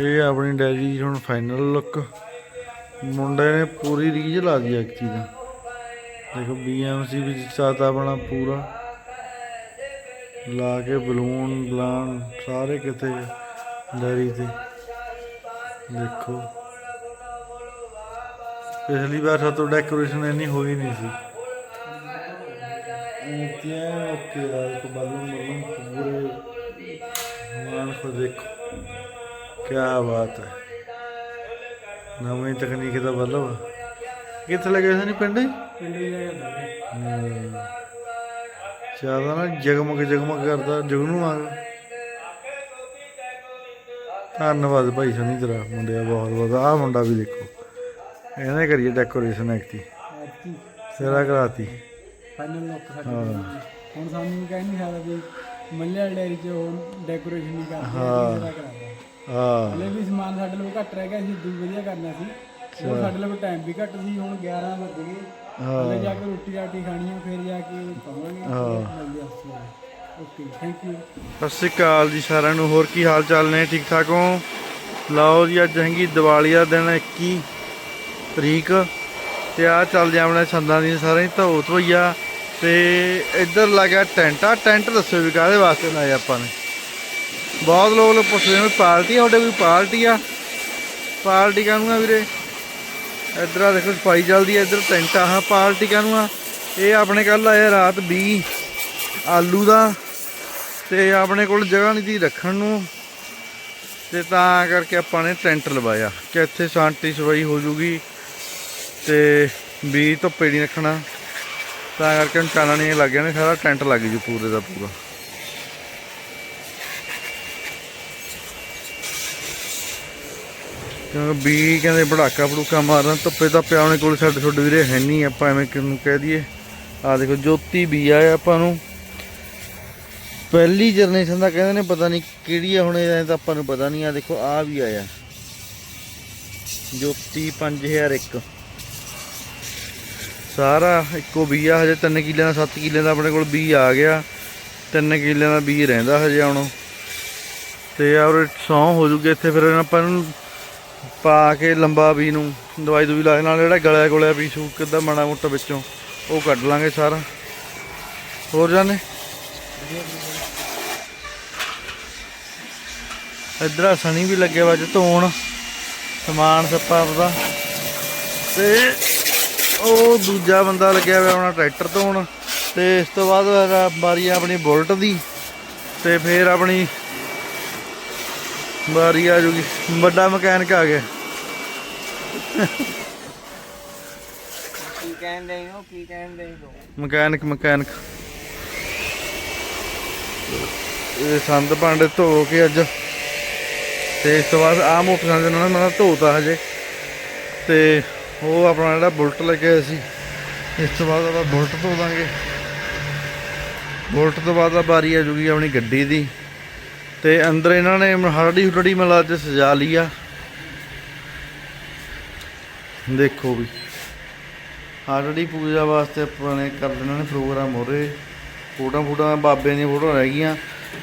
ਇਹ ਆਪਣੀ ਡੈਰੀ ਹੁਣ ਫਾਈਨਲ ਲੁੱਕ ਮੁੰਡੇ ਨੇ ਪੂਰੀ ਰੀਝ ਲਾ ਦੀ ਐਕਚੀ ਦਾ। ਦੇਖੋ ਬੀਐਮਸੀ ਵਿੱਚ ਸਾਤਾ ਆਪਣਾ ਪੂਰਾ। ਲਾ ਕੇ ਬਲੂਨ, ਬਲਾਨ, ਸਾਰੇ ਕਿਤੇ ਡੈਰੀ ਤੇ। ਦੇਖੋ। ਪਿਛਲੀ ਵਾਰ ਸਾਤੋਂ ਡੈਕੋਰੇਸ਼ਨ ਇੰਨੀ ਹੋਈ ਨਹੀਂ ਸੀ। ਇਹ ਕੀ ਓਕੇ ਦਾ ਇੱਕ ਬਲੂਨ ਬਲੂਨ ਪੂਰੇ। ਮਾਨ ਕੋ ਦੇਖੋ। ਕੀ ਬਾਤ ਹੈ। ਨਵੀਂ ਤਕਨੀਕ ਦਾ ਬਲਬ। ਕਿੱਥੇ ਲੱਗੇ ਸੀ ਨਹੀਂ ਪਿੰਡ ਹੀ। ਜ਼ਿਆਦਾ ਨਾ ਜਗਮਗ ਜਗਮਗ ਕਰਦਾ ਜਗਨੂ ਆ ਧੰਨਵਾਦ ਭਾਈ ਸਨੀ ਤੇਰਾ ਮੁੰਡਿਆ ਬਹੁਤ ਬਹੁਤ। ਆਹ ਮੁੰਡਾ ਵੀ ਦੇਖੋ। ਇਹਨੇ ਕਰੀਏ ਡੈਕੋਰੇਸ਼ਨ ਐਕਟੀ ਤੇਰਾ ਕਰਾਤੀ। ਫਾਈਨਲ ਲੁੱਕ ਸਾਡੀ। ਹੁਣ ਸਾਨੂੰ ਕਹਿ ਨਹੀਂ ਸਕਦਾ ਵੀ ਮੱਲੇ ਡੈਰੀ 'ਚ ਉਹ ਡੈਕੋਰੇਸ਼ਨ ਨਹੀਂ ਕਰਦੇ ਹਾਂ। ਹਾਂ। ਹਲੇ ਵੀ ਸਮਾਨ ਸਾਡੇ ਕੋਲ ਘੱਟ ਰਹਿ ਗਿਆ ਸੀ ਦੂ ਵਧੀਆ ਕਰਨਾ ਸੀ। ਉਹ ਸਾਡੇ ਕੋਲ ਟਾਈਮ ਵੀ ਘੱਟ ਸੀ ਹੁਣ 11 ਵੱਜ ਗਏ। ਹਲੇ ਜਾ ਕੇ ਰੋਟੀ ਰਾਟੀ ਖਾਣੀ ਆ ਫਿਰ ਜਾ ਕੇ ਪਾਵਾਂਗੇ। ਮਿਲਦੇ ਹਾਂ ਓਕੇ ਥੈਂਕ ਯੂ ਸਤਿ ਸ਼੍ਰੀ ਅਕਾਲ ਜੀ ਸਾਰਿਆਂ ਨੂੰ ਹੋਰ ਕੀ ਹਾਲ ਚਾਲ ਨੇ? ਠੀਕ ਠਾਕ ਹੋ? ਲਓ ਜੀ ਅੱਜ ਹੈਗੀ ਦੀਵਾਲੀ ਦਾ ਦਿਨ 21 ਤਰੀਕ। ਤੇ ਆ ਚੱਲਦੇ ਆਪਣੇ ਛੰਦਾਂ ਦੀ ਸਾਰੇ ਹੀ ਧੋਤ ਹੋਈ ਆ। ਤੇ ਇੱਧਰ ਲੱਗਾ ਟੈਂਟ ਆ ਟੈਂਟ ਦੱਸੋ ਵੀ ਕਾਹਦੇ ਵਾਸਤੇ ਲਾਇਆ ਆਪਾਂ ਨੇ। ਬਹੁਤ ਲੋਕ ਲੋਕ ਪੁੱਛਦੇ ਨੇ ਪਾਰਟੀ ਆ, ਤੁਹਾਡੇ ਕੋਈ ਪਾਰਟੀ ਆ? ਪਾਰਟੀ ਕਾਨੂੰ ਆ ਵੀਰੇ? ਇੱਧਰ ਆ ਦੇਖੋ ਸਫ਼ਾਈ ਚੱਲਦੀ ਆ, ਇੱਧਰ ਟੈਂਟ ਆ ਆਹ ਪਾਰਟੀ ਕਾਹਨੂੰ ਆ? ਇਹ ਆਪਣੇ ਕੱਲ ਆਇਆ ਰਾਤ 20 ਆਲੂ ਦਾ, ਤੇ ਆਪਣੇ ਕੋਲ ਜਗ੍ਹਾ ਨਹੀਂ ਸੀ ਰੱਖਣ ਨੂੰ। ਤੇ ਤਾਂ ਕਰਕੇ ਆਪਾਂ ਨੇ ਟੈਂਟ ਲਵਾਇਆ, ਕਿ ਇੱਥੇ ਸ਼ਾਂਤੀ ਸਵਾਈ ਹੋ ਜੂਗੀ ਤੇ ਵੀ ਧੁੱਪੇ ਨਹੀਂ ਰੱਖਣਾ। ਤਾਂ ਕਰਕੇ ਹੁਣ ਚਾਨਣੀਆਂ ਲੱਗ ਗਏ ਨੇ, ਸਾਰਾ ਟੈਂਟ ਲੱਗ ਜੂ ਪੂਰੇ ਦਾ ਪੂਰਾ। ਕਿਉਂਕਿ ਵੀ ਕਹਿੰਦੇ ਭੜਾਕਾ ਭੜੂਕਾ ਮਾਰਨ, ਧੁੱਪੇ ਤਾਂ ਪਿਆ ਆਪਣੇ ਕੋਲ ਸਾਡੇ ਛੋਡੇ ਵੀਰੇ, ਹੈ ਨਹੀਂ, ਆਪਾਂ ਐਵੇਂ ਕਿਹਨੂੰ ਕਹਿ ਦਈਏ। ਆ ਦੇਖੋ, ਜੋਤੀ ਵੀ ਆ ਆਪਾਂ ਨੂੰ। ਪਹਿਲੀ ਜਨਰੇਸ਼ਨ ਦਾ ਕਹਿੰਦੇ ਨੇ ਪਤਾ ਨਹੀਂ ਕਿਹੜੀ ਆ, ਹੁਣ ਇਹ ਤਾਂ ਆਪਾਂ ਨੂੰ ਪਤਾ ਨਹੀਂ ਆ ਦੇਖੋ ਆ ਵੀ ਆਇਆ। ਜੋਤੀ 5001 ਸਾਰਾ ਇੱਕੋ ਬੀ ਆ ਹਜੇ 3 ਕਿੱਲਿਆਂ ਦਾ 7 ਕਿੱਲਿਆਂ ਦਾ ਆਪਣੇ ਕੋਲ ਬੀ ਆ ਗਿਆ। 3 ਕਿੱਲਿਆਂ ਦਾ ਬੀ ਰਹਿੰਦਾ ਹਜੇ ਹੁਣ। ਤੇ ਔਰ ਸੌ ਹੋ ਜੂਗੇ ਇੱਥੇ, ਫਿਰ ਆਪਾਂ ਨੂੰ ਪਾ ਕੇ ਲੰਬਾ ਬੀ ਨੂੰ ਦਵਾਈ ਦੂਈ ਲਾ ਕੇ, ਨਾਲ ਜਿਹੜਾ ਗਲਿਆ ਗੋਲਿਆ ਪੀ ਸੂ ਕਿੱਦਾਂ ਮਾੜਾ ਮੋਟਾ ਵਿੱਚੋਂ ਉਹ ਕੱਢ ਲਾਂਗੇ ਸਾਰਾ। ਹੋਰ ਜਾਨੇ? ਇਧਰ ਆ ਸਣੀ ਵੀ ਲੱਗਿਆ ਵਾ, ਅੱਜ ਧੋਣ। ਸਮਾਨ ਸੱਪਾ ਆਪਦਾ। ਤੇ ਉਹ ਦੂਜਾ ਬੰਦਾ ਲੱਗਿਆ ਹੋਇਆ ਆਪਣਾ ਟਰੈਕਟਰ ਧੋਣ ਤੇ ਇਸ ਤੋਂ ਬਾਅਦ ਬਾਰੀ ਆਪਣੀ ਬੁਲਟ ਦੀ ਤੇ ਫਿਰ ਆਪਣੀ ਬਾਰੀ ਆ ਜੂਗੀ ਵੱਡਾ ਮਕੈਨਿਕ ਆ ਗਿਆ। ਕੀ ਕਹਿੰਦੇ ਹੋ ਕੀ ਕਹਿੰਦੇ ਹੋ? Mechanic mechanic. ਇਹ ਸੰਦ ਭਾਂਡੇ ਧੋ ਕੇ ਅੱਜ ਤੇ ਇਸ ਤੋਂ ਬਾਅਦ ਆ ਮੋਟਰਸਾਈਕਲ ਨਾਲ ਮੈਂ ਧੋਤਾ ਹਜੇ ਤੇ ਉਹ ਆਪਣਾ ਜਿਹੜਾ ਬੁਲਟ ਲੈ ਕੇ ਆਏ ਸੀ, ਇਸ ਤੋਂ ਬਾਅਦ ਆਪਾਂ ਬੁਲਟ ਧੋ ਦਾਂਗੇ। ਬੁਲਟ ਤੋਂ ਬਾਅਦ ਆ ਬਾਰੀ ਆ ਜੂਗੀ ਆਪਣੀ ਗੱਡੀ ਦੀ। ਤੇ ਅੰਦਰ ਇਹਨਾਂ ਨੇ ਹਰੜੀ ਹੁਰੜੀ ਮਿਲਾ ਅੱਜ ਸਜਾ ਲਈ ਆ। ਦੇਖੋ ਵੀ। ਹਰੜੀ ਪੂਜਾ ਵਾਸਤੇ ਆਪਾਂ ਨੇ ਕਰ ਲੈਣਾ ਨੇ ਪ੍ਰੋਗਰਾਮ ਹੋ ਰਹੇ ਫੋਟੋਆਂ ਫੋਟੋਆਂ ਬਾਬੇ ਦੀਆਂ ਫੋਟੋਆਂ ਰਹਿ ਗਈਆਂ।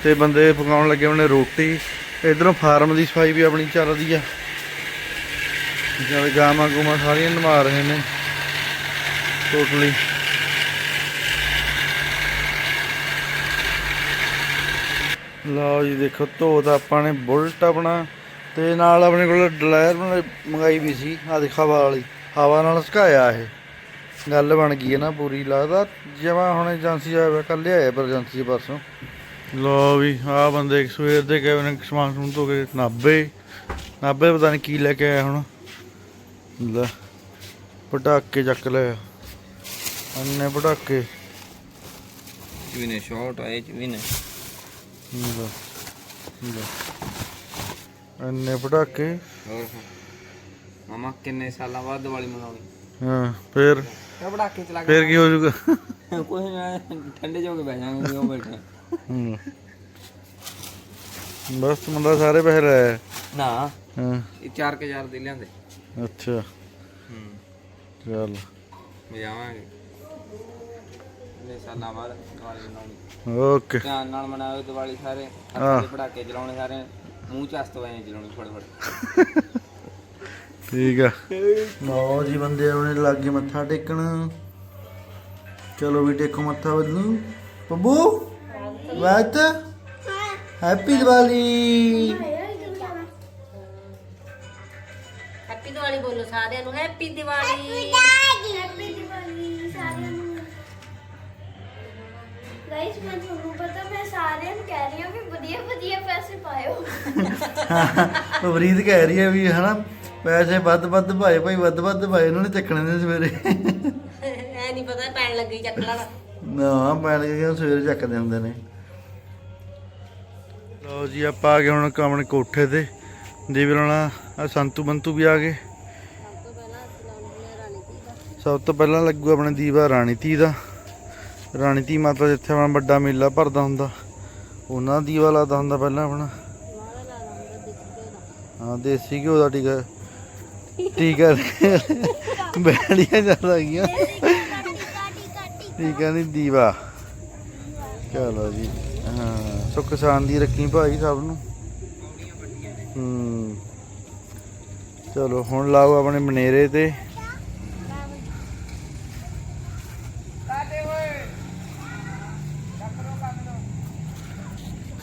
ਤੇ ਬੰਦੇ ਪਕਾਉਣ ਲੱਗੇ ਉਹਨੇ ਰੋਟੀ। ਇਧਰੋਂ ਫਾਰਮ ਦੀ ਸਫ਼ਾਈ ਵੀ ਆਪਣੀ ਚੱਲਦੀ ਆ। ਜਿਵੇਂ ਗਾਵਾਂ ਗੂਮਾਂ ਸਾਰੀਆਂ ਨਿਭਾ ਰਹੇ ਨੇ ਟੋਟਲੀ ਲਓ ਜੀ, ਦੇਖੋ ਧੋਤਾ ਆਪਾਂ ਨੇ ਬੁਲਟ ਆਪਣਾ, ਤੇ ਨਾਲ ਆਪਣੇ ਕੋਲ ਡਲਾਇਰ ਮੰਗਾਈ ਵੀ ਸੀ ਆ ਦੇਖ, ਹਵਾ ਵਾਲੀ। ਹਵਾ ਨਾਲ ਸੁਕਾਇਆ ਇਹ। ਗੱਲ ਬਣ ਗਈ ਹੈ ਨਾ ਪੂਰੀ, ਲੱਗਦਾ ਜਿਵੇਂ ਹੁਣ ਏਜੰਸੀ ਆਇਆ ਕੱਲ ਆਇਆ ਪਰ ਏਜੰਸੀ ਪਰਸੋਂ। ਲੋ ਵੀ ਆ ਬੰਦੇ ਸਵੇਰ ਦੇ ਗਏ ਸਮਾਨ ਸਮੂਨ ਧੋ ਕੇ ਨਾਬੇ ਨਾਬੇ ਪਤਾ ਨਹੀਂ ਕੀ ਲੈ ਕੇ ਆਇਆ ਹੁਣ। ਲੈ ਪਟਾਕੇ ਚੱਕ ਲਿਆ ਅੰਨੇ ਪਟਾਕੇ। ਵੀ ਨੇ ਸ਼ਾਰਟ ਆਏ ਚ ਵੀ ਨੇ। ਲੈ ਲੈ। ਅੰਨੇ ਪਟਾਕੇ। ਹੋਰ ਮਮਾ ਕਿੰਨੇ ਸਾਲਾਂ ਬਾਅਦ ਦੀਵਾਲੀ ਮਨਾਉਣੀ? ਹਾਂ ਫੇਰ ਤੇ ਪੜਾਕੇ ਚਲਾ ਫੇਰ ਕੀ ਹੋ ਜਾਊਗਾ? ਕੇ ਕੋਈ ਨਾ ਠੰਡੇ ਜੋ ਕੇ ਬਹਿ ਜਾਵਾਂਗੇ ਕਿਉਂ ਬੈਠੇ। ਹੂੰ। ਬਸ ਮੁੰਡਾ ਸਾਰੇ ਪੈਸੇ ਲੈ ਨਾ। ਹਾਂ। ਇਹ 4000 ਦੇ ਲਿਆਂਦੇ। ਅੱਛਾ। ਹੂੰ। ਚੱਲ। ਵਜਾਵਾਂਗੇ ਕਿੰਨੇ ਸਾਲਾਂ ਬਾਅਦ ਦੀਵਾਲੀ ਮਨਾਉਣੀ। ਓਕੇ। ਧਿਆਨ ਨਾਲ ਮਨਾਓ ਦੀਵਾਲੀ ਸਾਰੇ। ਹਾਂ। ਹੱਥ ਦੇ ਪੜਾਕੇ ਚਲਾਉਣੇ ਸਾਰੇ। ਮੂੰਹ ਚ ਹਸਤ ਵਾਏ ਚਲਾਉਣੀ ਫੜ ਫੜ। ਠੀਕ ਆ। ਲਓ ਜੀ ਬੰਦੇ ਆਪਣੇ ਲਾਗੇ ਮੱਥਾ ਟੇਕਣ। ਚਲੋ ਵੀ ਟੇਕੋ ਮੱਥਾ ਬਦਲੂ ਬੱਬੂ ਵਾਤ ਹੈਪੀ ਦੀਵਾਲੀ। ਸਾਰਿਆਂ ਨੂੰ ਹੈਪੀ ਦੀਵਾਲੀ। ਹੈਪੀ ਦੀਵਾਲੀ ਸਾਰਿਆਂ ਨੂੰ। ਗਾਇਸ ਮੈਂ ਤੁਹਾਨੂੰ ਪਤਾ ਮੈਂ ਸਾਰਿਆਂ ਨੂੰ ਕਹਿ ਰਹੀ ਹਾਂ ਵੀ ਵਧੀਆ ਵਧੀਆ ਪੈਸੇ ਪਾਇਓ। ਫਰੀਦ ਕਹਿ ਰਹੀ ਹੈ ਵੀ ਹਨਾ ਪੈਸੇ ਵੱਧ ਵੱਧ ਭਾਏ ਭਾਈ ਵੱਧ ਵੱਧ ਭਾਏ ਉਹਨਾਂ ਨੇ ਚੱਕਣੇ ਨੇ ਸਵੇਰੇ। ਐ ਨਹੀਂ ਪਤਾ ਪੈਣ ਲੱਗੀ ਚੱਕ ਲੈਣਾ ਨਾ ਪੈਣ ਕੇ ਸਵੇਰੇ ਚੱਕਦੇ ਹੁੰਦੇ ਨੇ। ਲਓ ਜੀ ਆਪਾਂ ਆ ਗਏ ਹੁਣ ਕਾਮਣ ਕੋਠੇ ਤੇ। ਦੇਵੀ ਰਾਣਾ ਆ ਸੰਤੂ ਬੰਤੂ ਵੀ ਆ ਗਏ। ਸਭ ਤੋਂ ਪਹਿਲਾਂ ਲੱਗੂ ਆਪਣੇ ਦੀਵਾ ਰਾਣੀ ਤੀ ਦਾ। ਰਾਣੀ ਤੀ ਮਾਤਾ ਜਿੱਥੇ ਆਪਣਾ ਵੱਡਾ ਮੇਲਾ ਭਰਦਾ ਹੁੰਦਾ, ਉਹਨਾਂ ਦਾ ਦੀਵਾ ਲੱਗਦਾ ਹੁੰਦਾ ਪਹਿਲਾਂ ਆਪਣਾ। ਹਾਂ, ਦੇਸੀ ਘਿਓ ਦਾ ਟੀਕਾ। ਟੀਕਾ ਬੈੜੀਆਂ ਜ਼ਿਆਦਾ ਗਈਆਂ ਠੀਕ ਹੈ ਨਹੀਂ ਦੀਵਾ। ਚਲੋ ਜੀ, ਹਾਂ, ਸੁੱਖ ਦੀ ਰੱਖੀ ਭਾਈ ਸਭ ਨੂੰ। ਹੂੰ। ਚਲੋ, ਹੁਣ ਲਾਓ ਆਪਣੇ ਮਨੇਰੇ ਤੇ।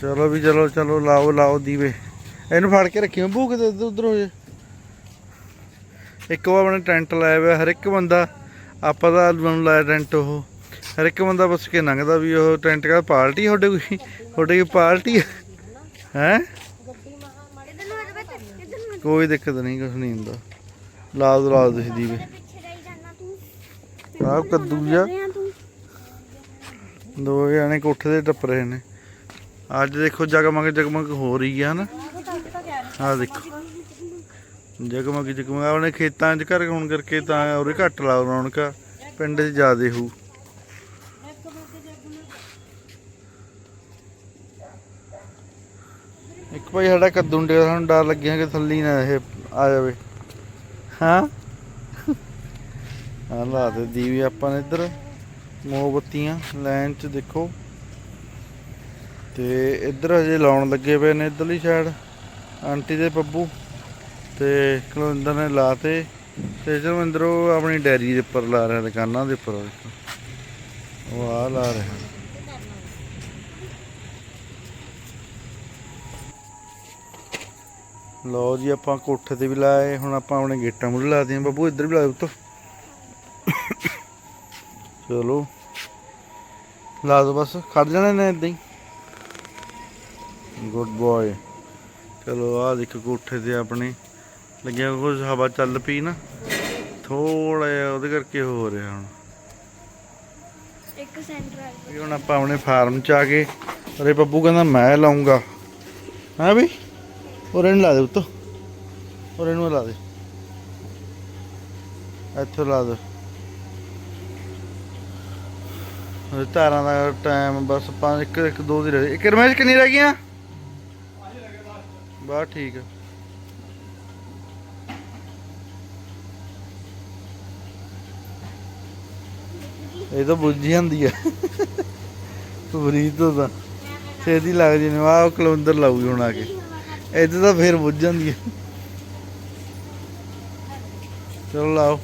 ਚਲੋ ਵੀ ਚਲੋ ਚਲੋ ਲਾਓ ਲਾਓ ਦੀਵੇ। ਇਹਨੂੰ ਫੜ ਕੇ ਰੱਖਿਓ ਭੂ ਕਿਤੇ ਇੱਧਰ ਉੱਧਰ ਹੋ ਜੇ ਇੱਕ ਉਹ ਆਪਣੇ ਟੈਂਟ ਲਾਇਆ ਹੋਇਆ, ਹਰ ਇੱਕ ਬੰਦਾ, ਆਪਾਂ ਦਾ ਨੂੰ ਲਾਇਆ ਟੈਂਟ ਉਹ। ਹਰ ਇੱਕ ਬੰਦਾ ਬਸ ਕੇ ਲੰਘਦਾ ਵੀ ਉਹ ਟੈਂਟ ਕਾ ਪਾਰਟੀ ਤੁਹਾਡੇ ਕੋਈ ਤੁਹਾਡੇ ਕੋਈ ਪਾਰਟੀ ਹੈ ਹੈਂ? ਕੋਈ ਦਿੱਕਤ ਨਹੀਂ, ਕੁਛ ਨਹੀਂ ਹੁੰਦਾ। ਲਾ ਦੋ ਲਾ ਦੋ ਤੁਸੀਂ ਦੀਵੇ। ਆਹ ਕੱਦੂ ਜਿਹਾ। ਰਿਆਂ ਦੋ ਜਾਣੇ ਕੋਠੇ ਦੇ ਟੱਪ ਰਹੇ ਨੇ। ਅੱਜ ਦੇਖੋ ਜਗਮਗ ਜਗਮਗ ਹੋ ਰਹੀ ਆ ਨਾ ਆਹ ਦੇਖੋ। ਜਗਮਗ ਜਗਮਗ ਆਪਣੇ ਖੇਤਾਂ 'ਚ ਘਰ ਹੋਣ ਕਰਕੇ ਤਾਂ ਉਰੇ ਘੱਟ ਲਾ ਰੌਣਕਾਂ, ਪਿੰਡ 'ਚ ਜ਼ਿਆਦੇ ਹੋਊ। ਇੱਕ ਭਾਈ ਸਾਡਾ ਕੱਦੂ ਡੇ ਸਾਨੂੰ ਡਰ ਲੱਗਿਆ ਕਿ ਥੱਲੀ ਨਾ ਇਹ ਆ ਜਾਵੇ। ਹਾਂ? ਆ ਲਾ ਦੇ ਦੀਵੇ ਆਪਾਂ ਨੇ ਇੱਧਰ ਮੋਮਬੱਤੀਆਂ ਲਾਈਨ 'ਚ ਦੇਖੋ। ਤੇ ਇੱਧਰ ਹਜੇ ਲਾਉਣ ਲੱਗੇ ਪਏ ਨੇ ਇੱਧਰਲੀ ਸਾਈਡ ਆਂਟੀ ਦੇ ਪੱਬੂ ਤੇ ਕੁਲਵਿੰਦਰ ਨੇ ਲਾਤੇ ਤੇ ਜਰਮਿੰਦਰ ਉਹ ਆਪਣੀ ਡੈਰੀ ਦੇ ਉੱਪਰ ਲਾ ਰਿਹਾ, ਦੁਕਾਨਾਂ ਦੇ ਉੱਪਰ ਉਹ ਆ ਲਾ ਰਿਹਾ। ਲਓ ਜੀ, ਆਪਾਂ ਕੋਠੇ ਤੇ ਵੀ ਲਾਏ, ਹੁਣ ਆਪਾਂ ਆਪਣੇ ਗੇਟਾਂ ਮੁੱਢ ਲਾ ਆਂ ਬੱਬੂ, ਇੱਧਰ ਵੀ ਲਾ ਉੱਤੋਂ ਚਲੋ। ਲਾ ਦੋ ਬਸ, ਖੜ ਜਾਣੇ ਨੇ ਇਦਾਂ ਹੀ। ਗੁੱਡ ਬॉय ਚਲੋ ਆ ਦੇਖੋ ਕੋਠੇ ਤੇ ਆਪਣੇ ਲੱਗਿਆ ਕੁਝ ਹਵਾ ਚੱਲ ਪਈ ਨਾ। ਥੋੜਾ ਜਿਹਾ ਉਹਦੇ ਕਰਕੇ ਹੋ ਰਿਹਾ ਹੁਣ। ਇੱਕ ਸੈਂਟਰ ਵੀ ਹੁਣ ਆਪਾਂ ਆਪਣੇ ਫਾਰਮ ਚ ਆ ਗਏ। ਅਰੇ ਬੱਬੂ ਕਹਿੰਦਾ ਮੈਂ ਲਾਉਂਗਾ। ਹਾਂ ਵੀ? ਉਹ ਨੂੰ ਲਾ ਦੇ ਉੱਤੋਂ ਉਹ ਨੂੰ ਲਾ ਦੇ। ਇੱਥੋਂ ਲਾ ਦੇ। ਤਾਰਾਂ ਦਾ ਟਾਈਮ ਬਸ ਪੰਜ ਇੱਕ ਇੱਕ ਦੋ ਦੀ ਰਹਿ। ਇੱਕ ਰਮੇਸ਼ ਕਿੰਨੀ ਰਹਿ ਗਈਆਂ? ਬਸ ਠੀਕ ਆ। ਇਹ ਤਾਂ ਬੁੱਝ ਜਾਂਦੀ ਆ। ਫਰੀਦ ਤੋਂ ਤਾਂ ਛੇਤੀ ਲੱਗ ਜੀ ਨੂੰ ਆਹ ਕਲਵੰਦਰ ਲਾਊਗੀ ਹੁਣ ਆ ਕੇ। ਇੱਥੇ ਤਾਂ ਫੇਰ ਬੁੱਝ ਜਾਂਦੀ ਆ। ਚਲੋ ਲਾਓ।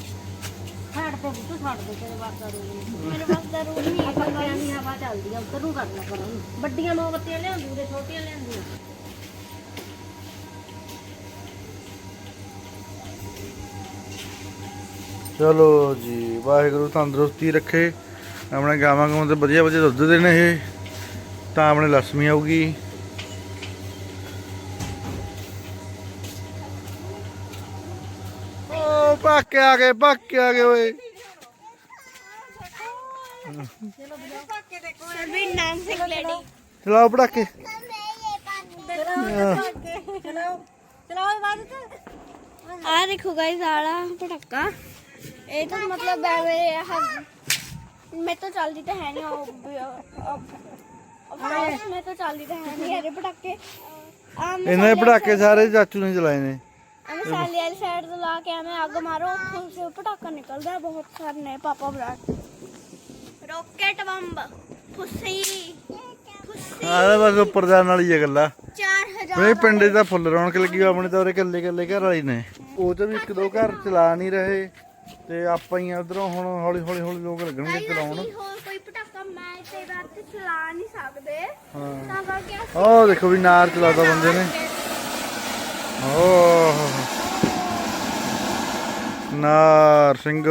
ਛੱਡ ਤੇ ਬੁੱਤ ਛੱਡ ਦੇ, ਤੇਰੇ ਵਾਸਤਾ ਰੂਹ ਮੇਰੇ ਪਾਸ ਦਾ ਰੂਮ ਦੀ ਹਵਾ ਚੱਲਦੀ ਆ, ਉੱਧਰ ਨੂੰ ਕਰਨਾ ਪਰਾਂ ਵੱਡੀਆਂ ਮੋਮਬੱਤੀਆਂ ਲਿਆਂਦੀ ਤੇ ਛੋਟੀਆਂ ਲਿਆਂਦੀਆਂ। ਚਲੋ ਜੀ ਵਾਹਿਗੁਰੂ ਤੰਦਰੁਸਤੀ ਰੱਖੇ। ਆਪਣੇ ਗਾਵਾਂ ਗਾਵਾਂ ਤੇ ਵਧੀਆ ਵਧੀਆ ਦੁੱਧ ਦੇਣ ਇਹ। ਤਾਂ ਆਪਣੇ ਲక్ష్ਮੀ ਆਊਗੀ। ਓ ਪੱਕੇ ਆ ਗਏ ਪੱਕੇ ਆ ਗਏ ਓਏ। ਵੀ ਡਾਂਸਿੰਗ ਲੇਡੀ ਚਲਾਓ ਪੜਾਕੇ ਆ ਦੇਖੋ ਗਾਇਸ ਆਲਾ ਪਟਾਕਾ। ਇਹ ਤਾਂ ਮਤਲਬ ਐਵੇਂ ਮੈਂ ਤਾਂ ਚੱਲਦੀ ਤਾਂ ਹੈ ਨਹੀਂ ਉਹ ਮੈਂ ਤਾਂ ਚੱਲਦੀ ਤਾਂ ਹੈ ਨਹੀਂ ਇਹਦੇ ਪਟਾਕੇ। ਆ ਇਹਨਾਂ ਦੇ ਪੜਾਕੇ ਸਾਰੇ ਚਾਚੂ ਨੇ ਚਲਾਏ ਨੇ। ਮਸਾਲੇ ਵਾਲੀ ਸਾਈਡ ਤੋਂ ਲਾ ਕੇ ਐਵੇਂ ਅੱਗ ਮਾਰੋ ਉੱਥੋਂ ਸੇ ਪਟਾਕਾ ਨਿਕਲਦਾ ਹੈ, ਬਹੁਤ ਸਾਰੇ ਨੇ ਪਾਪਾ ਬਰਾ ਰੋਕੇਟ ਬੰਬ ਫੁੱਸੀ ਫੁੱਸ ਆਹ ਬਸ ਉੱਪਰ ਜਾਣ ਵਾਲੀ ਹੈ ਗੱਲਾਂ। 4000 ਬਈ ਪਿੰਡੇ ਦਾ ਫੁੱਲ ਰੌਣਕ ਲੱਗੀ ਆਪਣੇ ਤਾਂ ਉਰੇ ਇਕੱਲੇ ਇਕੱਲੇ ਘਰ ਵਾਲੀ ਨੇ। ਉਹ ਚ ਵੀ ਇੱਕ ਦੋ ਘਰ ਚਲਾ ਨਹੀਂ ਰਹੇ। ਤੇ ਆਪਾਂ ਹੀ ਉਧਰੋਂ ਹੁਣ ਹੌਲੀ ਹੌਲੀ ਹੌਲੀ ਲੋਕ ਲੱਗਣਗੇ ਚਲਾਉਣ। ਹੋਰ ਕੋਈ ਪਟਾਕਾ ਮੈਂ ਤੇ ਰਾਤ ਚਲਾ ਨਹੀਂ ਸਕਦੇ। ਹਾਂ। ਤਾਂ ਕਰਕੇ ਉਹ ਦੇਖੋ ਵੀ ਨਾਰ ਚਲਾਦਾ ਬੰਦੇ ਨੇ। ਓਹ। ਨਾਰ ਸਿੰਘ।